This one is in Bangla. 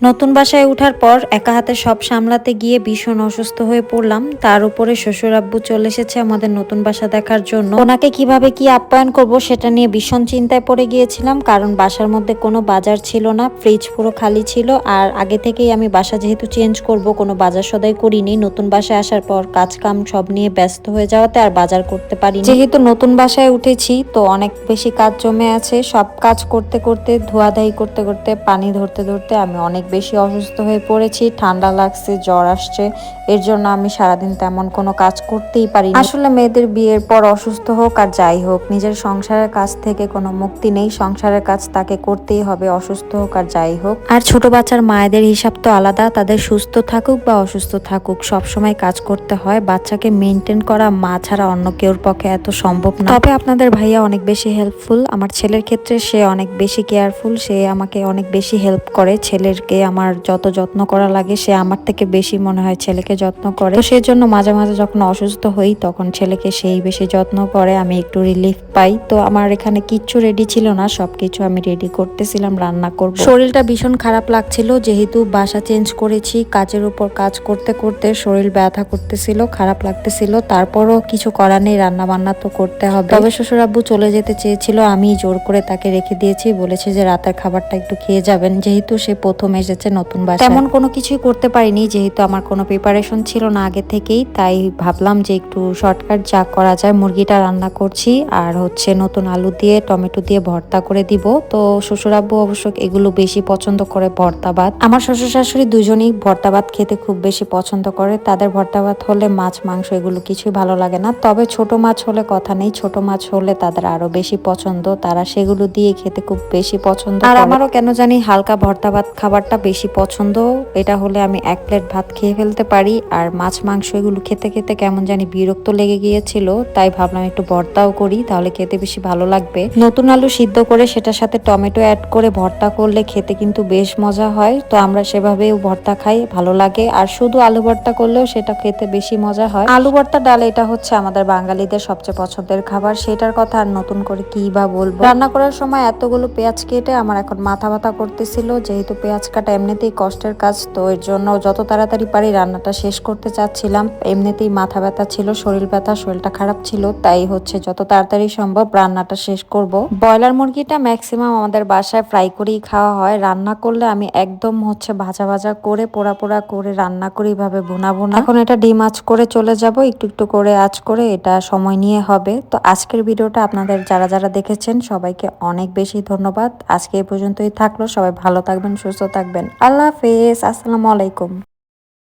নতুন বাসায় ওঠার পর একা হাতে সব সামলাতে গিয়ে ভীষণ অসুস্থ হয়ে পড়লাম। তার উপরে শ্বশুর আব্বু চলে এসেছে আমাদের নতুন বাসা দেখার জন্য। ওনাকে কীভাবে কি আপ্যায়ন করব সেটা নিয়ে ভীষণ চিন্তায় পড়ে গিয়েছিলাম, কারণ বাসার মধ্যে কোনো বাজার ছিল না, ফ্রিজ পুরো খালি ছিল, আর আগে থেকেই আমি বাসা যেহেতু চেঞ্জ করব, কোনো বাজার সদাই করিনি। নতুন বাসায় আসার পর কাজ কাম সব নিয়ে ব্যস্ত হয়ে যাওয়াতে আর বাজার করতে পারি যেহেতু নতুন বাসায় উঠেছি, তো অনেক বেশি কাজ জমে আছে। সব কাজ করতে করতে, ধোয়াধাই করতে করতে, পানি ধরতে ধরতে আমি অনেক বেশি অসুস্থ হয়ে পড়েছি ঠান্ডা লাগছে জ্বর আসছে। এর জন্য আমি সারাদিন তেমন কোনো কাজ করতেই পারি। আসলে মেয়েদের বিয়ের পর অসুস্থ হোক আর যাই হোক, নিজের সংসারের কাজ থেকে কোনো মুক্তি নেই। সংসারের কাজ তাকে করতেই হবে, অসুস্থ হোক আর যাই হোক। আর ছোট বাচ্চার মায়েদের হিসাব তো আলাদা। তাদের সুস্থ থাকুক বা অসুস্থ থাকুক সব সময় কাজ করতে হয়। বাচ্চাকে মেনটেন করা মা ছাড়া অন্য কেউর পক্ষে এত সম্ভব না। তবে আপনাদের ভাইয়া অনেক বেশি হেল্পফুল। আমার ছেলের ক্ষেত্রে সে অনেক বেশি কেয়ারফুল। সে আমাকে অনেক বেশি হেল্প করে। ছেলেরকে আমার যত যত্ন করা লাগে, সে আমার থেকে বেশি মনে হয় ছেলেকে যত্ন করে। সেই জন্য মাঝে মাঝে যখন অসুস্থ হই, তখন ছেলেকে সেই বেশি যত্ন করে, আমি একটু রিলিফ পাই। তো আমার এখানে কিচ্ছু রেডি ছিল না, সবকিছু আমি রেডি করতেছিলাম, রান্না করব। শরীরটা ভীষণ খারাপ লাগছিল, যেহেতু বাসা চেঞ্জ করেছি, কাজের উপর কাজ করতে করতে শরীর ব্যথা করতেছিল, খারাপ লাগতেছিল। তারপরও কিছু করার নেই রান্না বান্না তো করতে হবে। তবে শ্বশুর আব্বু চলে যেতে চেয়েছিল, আমি জোর করে তাকে রেখে দিয়েছি, বলেছে যে রাতের খাবারটা একটু খেয়ে যাবেন, যেহেতু সে প্রথম এসেছে নতুন বাসা তেমন কোনো কিছুই করতে পারিনি, যেহেতু আমার কোনো প্রিপারেশন ছিল না আগে থেকেই তাই ভাবলাম যে একটু শর্টকাট যা করা যায় মুরগিটা রান্না করছি। আর হচ্ছে নতুন আলু দিয়ে টমেটো দিয়ে ভর্তা করে দিব। তো শ্বশুর আব্বু অবশ্য এগুলো বেশি পছন্দ করে ভর্তা ভাত আমার শ্বশুর শাশুড়ি দুজনেই ভর্তা ভাত খেতে খুব বেশি পছন্দ করে। তাদের ভর্তা ভাত হলে মাছ মাংস এগুলো কিছুই ভালো লাগে না। তবে ছোট মাছ হলে কথা নেই ছোট মাছ হলে তাদের আরও বেশি পছন্দ। তারা সেগুলো দিয়ে খেতে খুব বেশি পছন্দ আর আমারও কেন জানি হালকা ভর্তা ভাত খাবারটা বেশি পছন্দ। এটা হলে আমি এক প্লেট ভাত খেয়ে ফেলতে পারি। আর মাছ, মাংস এগুলো খেতে খেতে কেমন জানি বিরক্ত লেগে গিয়েছিল, তাই ভাবলাম একটু ভর্তাও করি, তাহলে খেতে বেশি ভালো লাগবে। নতুন আলু সিদ্ধ করে সেটার সাথে টমেটো অ্যাড করে ভর্তা করলে খেতে কিন্তু বেশ মজা হয়, তো আমরা সেভাবেও ভর্তা খাই, ভালো লাগে। আর শুধু আলু ভর্তা করলেও সেটা খেতে বেশি মজা হয়। আলু ভর্তা ডাল এটা হচ্ছে আমাদের বাঙালিদের সবচেয়ে পছন্দের খাবার, সেটার কথা আর নতুন করে কি বা বলব? রান্না করার সময় এতগুলো পেঁয়াজ কেটে আমার এখন মাথা ব্যথা করতেছিল, যেহেতু পেঁয়াজ কাটা এমনিতেই কষ্টের কাজ, তো এর জন্য যত তাড়াতাড়ি পারি রান্নাটা শেষ করতে চাচ্ছিলাম। এমনিতেই মাথা ব্যথা ছিল, শরীর ব্যথা, শরীরটা খারাপ ছিল, তাই হচ্ছে যত তাড়াতাড়ি সম্ভব রান্নাটা শেষ করব। ব্রয়লার মুরগিটা ম্যাক্সিমাম আমাদের বাসায় ফ্রাই করেই খাওয়া হয়। রান্না করলে আমি একদম হচ্ছে ভাজা ভাজা করে, পোড়া পোড়া করে রান্না করি ভাবে বোনা বোনা এখন এটা ডিম আঁচ করে চলে যাব, একটু একটু করে আঁচ করে এটা সময় নিয়ে হবে। তো আজকের ভিডিওটা আপনাদের যারা যারা দেখেছেন, সবাইকে অনেক বেশি ধন্যবাদ। আজকে এই পর্যন্তই থাকল, সবাই ভালো থাকবেন, সুস্থ থাকবেন। আল্লাহ হাফেজ, আসসালামু আলাইকুম।